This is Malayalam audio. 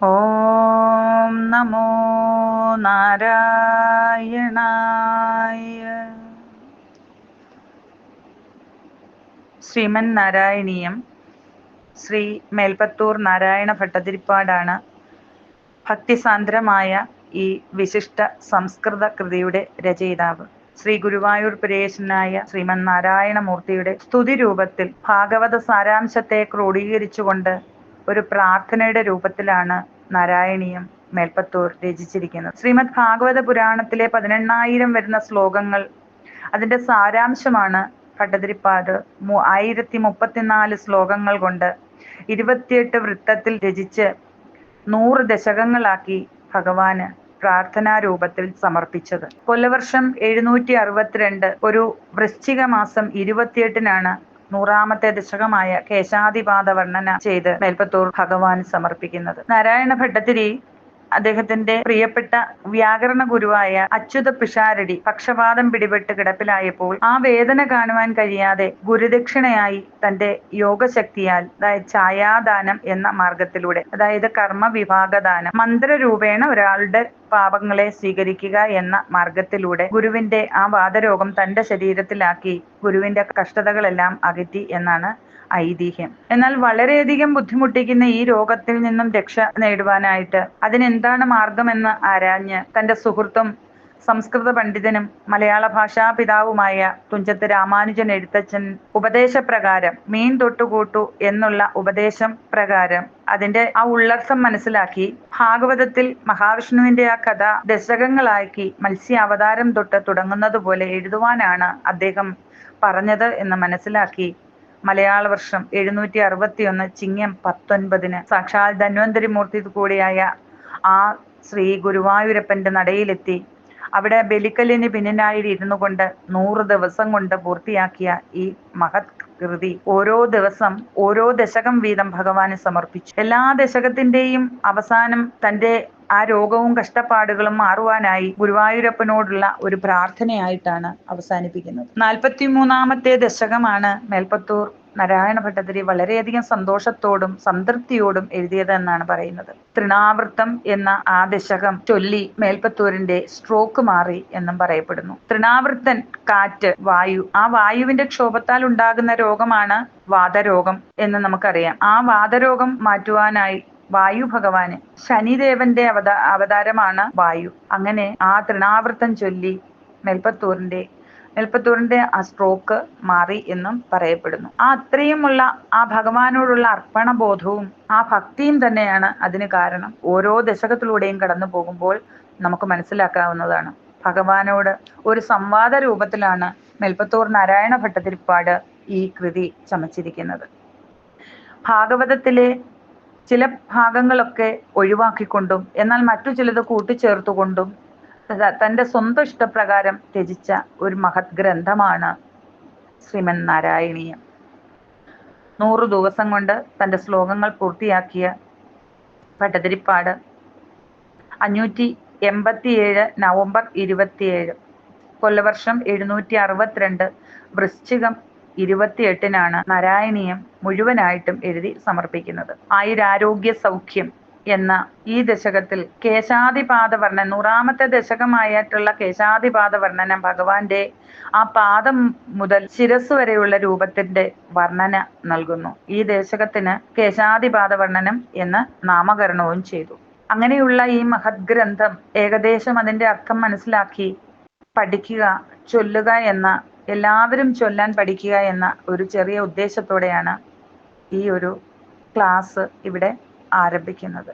ഓം നമോ നാരായണായ. ശ്രീമൻ നാരായണീയം ശ്രീ മേൽപ്പത്തൂർ നാരായണ ഭട്ടതിരിപ്പാടാണ് ഭക്തിസാന്ദ്രമായ ഈ വിശിഷ്ട സംസ്കൃത കൃതിയുടെ രചയിതാവ്. ശ്രീ ഗുരുവായൂർ പുരേശനായ ശ്രീമൻ നാരായണമൂർത്തിയുടെ സ്തുതി രൂപത്തിൽ ഭാഗവത സാരാംശത്തെ ക്രോഡീകരിച്ചുകൊണ്ട് ഒരു പ്രാർത്ഥനയുടെ രൂപത്തിലാണ് നാരായണീയം മേൽപ്പത്തൂർ രചിച്ചിരിക്കുന്നത്. ശ്രീമദ് ഭാഗവത പുരാണത്തിലെ പതിനെണ്ണായിരം വരുന്ന ശ്ലോകങ്ങൾ അതിന്റെ സാരാംശമാണ് ഭട്ടതിരിപ്പാട്. ആയിരത്തി മുപ്പത്തിനാല് ശ്ലോകങ്ങൾ കൊണ്ട് ഇരുപത്തിയെട്ട് വൃത്തത്തിൽ രചിച്ച് നൂറ് ദശകങ്ങളാക്കി ഭഗവാന് പ്രാർത്ഥനാ രൂപത്തിൽ സമർപ്പിച്ചത്. കൊല്ലവർഷം എഴുന്നൂറ്റി അറുപത്തിരണ്ട് ഒരു വൃശ്ചിക മാസം ഇരുപത്തിയെട്ടിനാണ് നൂറാമത്തെ ദശകമായ കേശാദിപാദ വർണന ചെയ്ത് മേൽപ്പത്തൂർ ഭഗവാൻ സമർപ്പിക്കുന്നത്. നാരായണ ഭട്ടത്തിരി അദ്ദേഹത്തിന്റെ പ്രിയപ്പെട്ട വ്യാകരണ ഗുരുവായ അച്യുത പിഷാരടി പക്ഷപാതം പിടിപെട്ട് കിടപ്പിലായപ്പോൾ ആ വേദന കാണുവാൻ കഴിയാതെ ഗുരുദക്ഷിണയായി തന്റെ യോഗശക്തിയാൽ അതായത് ഛായാദാനം എന്ന മാർഗത്തിലൂടെ അതായത് കർമ്മ വിഭാഗദാനം മന്ത്രരൂപേണ ഒരാളുടെ പാപങ്ങളെ സ്വീകരിക്കുക എന്ന മാർഗത്തിലൂടെ ഗുരുവിന്റെ ആ വാദരോഗം തന്റെ ശരീരത്തിലാക്കി ഗുരുവിന്റെ കഷ്ടതകളെല്ലാം അകറ്റി എന്നാണ് ഐതിഹ്യം. എന്നാൽ വളരെയധികം ബുദ്ധിമുട്ടിക്കുന്ന ഈ രോഗത്തിൽ നിന്നും രക്ഷ നേടുവാനായിട്ട് അതിനെന്താണ് മാർഗമെന്ന് ആരാഞ്ഞ് തന്റെ സുഹൃത്തും സംസ്കൃത പണ്ഡിതനും മലയാള ഭാഷാ പിതാവുമായ തുഞ്ചത്ത് രാമാനുജൻ എഴുത്തച്ഛൻ ഉപദേശപ്രകാരം മീൻ തൊട്ടുകൂട്ടു എന്നുള്ള ഉപദേശം പ്രകാരം അതിന്റെ ആ ഉള്ളർത്ഥം മനസ്സിലാക്കി ഭാഗവതത്തിൽ മഹാവിഷ്ണുവിന്റെ ആ കഥ ദശകങ്ങളാക്കി മത്സ്യ അവതാരം തൊട്ട് തുടങ്ങുന്നത് പോലെ എഴുതുവാനാണ് അദ്ദേഹം പറഞ്ഞത് എന്ന് മനസ്സിലാക്കി മലയാള വർഷം എഴുന്നൂറ്റി അറുപത്തി ഒന്ന് ചിങ്ങം പത്തൊൻപതിന് സാക്ഷാൽ ധന്വന്തരി മൂർത്തി കൂടിയായ ആ ശ്രീ ഗുരുവായൂരപ്പന്റെ നടയിലെത്തി. അവിടെ ബലിക്കല്ലിന് പിന്നിനായി ഇരുന്നു കൊണ്ട് നൂറ് ദിവസം കൊണ്ട് പൂർത്തിയാക്കിയ ഈ മഹത് കൃതി ഓരോ ദിവസം ഓരോ ദശകം വീതം ഭഗവാന് സമർപ്പിച്ചു. എല്ലാ ദശകത്തിന്റെയും അവസാനം തന്റെ ആ രോഗവും കഷ്ടപ്പാടുകളും മാറുവാനായി ഗുരുവായൂരപ്പനോടുള്ള ഒരു പ്രാർത്ഥനയായിട്ടാണ് അവസാനിപ്പിക്കുന്നത്. നാൽപ്പത്തി മൂന്നാമത്തെ ദശകമാണ് മേൽപ്പത്തൂർ നാരായണ ഭട്ടതിരി വളരെയധികം സന്തോഷത്തോടും സംതൃപ്തിയോടും എഴുതിയത് എന്നാണ് പറയുന്നത്. തൃണാവൃത്തം എന്ന ആ ദശകം ചൊല്ലി മേൽപ്പത്തൂരിന്റെ സ്ട്രോക്ക് മാറി എന്നും പറയപ്പെടുന്നു. തൃണാവൃത്തൻ കാറ്റ് വായു ആ വായുവിന്റെ ക്ഷോഭത്താൽ ഉണ്ടാകുന്ന രോഗമാണ് വാതരോഗം എന്ന് നമുക്കറിയാം. ആ വാതരോഗം മാറ്റുവാനായി വായു ഭഗവാന് ശനിദേവന്റെ അവതാ അവതാരമാണ് വായു. അങ്ങനെ ആ തൃണാവൃത്തം ചൊല്ലി മേൽപ്പത്തൂരിന്റെ മേൽപ്പത്തൂരിന്റെ ആ സ്ട്രോക്ക് മാറി എന്നും പറയപ്പെടുന്നു. ആ അത്രയുമുള്ള ആ ഭഗവാനോടുള്ള അർപ്പണബോധവും ആ ഭക്തിയും തന്നെയാണ് അതിന് കാരണം. ഓരോ ദശകത്തിലൂടെയും കടന്നു പോകുമ്പോൾ നമുക്ക് മനസ്സിലാക്കാവുന്നതാണ്. ഭഗവാനോട് ഒരു സംവാദ രൂപത്തിലാണ് മേൽപ്പത്തൂർ നാരായണ ഭട്ടതിരിപ്പാട് ഈ കൃതി ചമച്ചിരിക്കുന്നത്. ഭാഗവതത്തിലെ ചില ഭാഗങ്ങളൊക്കെ ഒഴിവാക്കിക്കൊണ്ടും എന്നാൽ മറ്റു ചിലത് കൂട്ടിച്ചേർത്തുകൊണ്ടും തന്റെ സ്വന്തം ഇഷ്ടപ്രകാരം രചിച്ച ഒരു മഹത് ഗ്രന്ഥമാണ് ശ്രീമൻ നാരായണീയം. നൂറു ദിവസം കൊണ്ട് തന്റെ ശ്ലോകങ്ങൾ പൂർത്തിയാക്കിയ ഭട്ടതിരിപ്പാട് അഞ്ഞൂറ്റി എൺപത്തിയേഴ് നവംബർ ഇരുപത്തിയേഴ് കൊല്ലവർഷം എഴുന്നൂറ്റി അറുപത്തിരണ്ട് വൃശ്ചികം ഇരുപത്തിയെട്ടിനാണ് നാരായണീയം മുഴുവനായിട്ടും എഴുതി സമർപ്പിക്കുന്നത്. ആയുരാരോഗ്യ സൗഖ്യം എന്ന ഈ ദശകത്തിൽ കേശാദിപാദ വർണൻ നൂറാമത്തെ ദശകമായിട്ടുള്ള കേശാദിപാദ വർണന ഭഗവാന്റെ ആ പാദം മുതൽ ശിരസ് വരെയുള്ള രൂപത്തിന്റെ വർണന നൽകുന്നു. ഈ ദശകത്തിന് കേശാദിപാദ വർണനം എന്ന് നാമകരണവും ചെയ്തു. അങ്ങനെയുള്ള ഈ മഹത് ഗ്രന്ഥം ഏകദേശം അതിന്റെ അർത്ഥം മനസ്സിലാക്കി പഠിക്കുക ചൊല്ലുക എന്ന എല്ലാവരും ചൊല്ലാൻ പഠിക്കുക എന്ന ഒരു ചെറിയ ഉദ്ദേശത്തോടെയാണ് ഈ ഒരു ക്ലാസ് ഇവിടെ ആരംഭിക്കുന്നത്.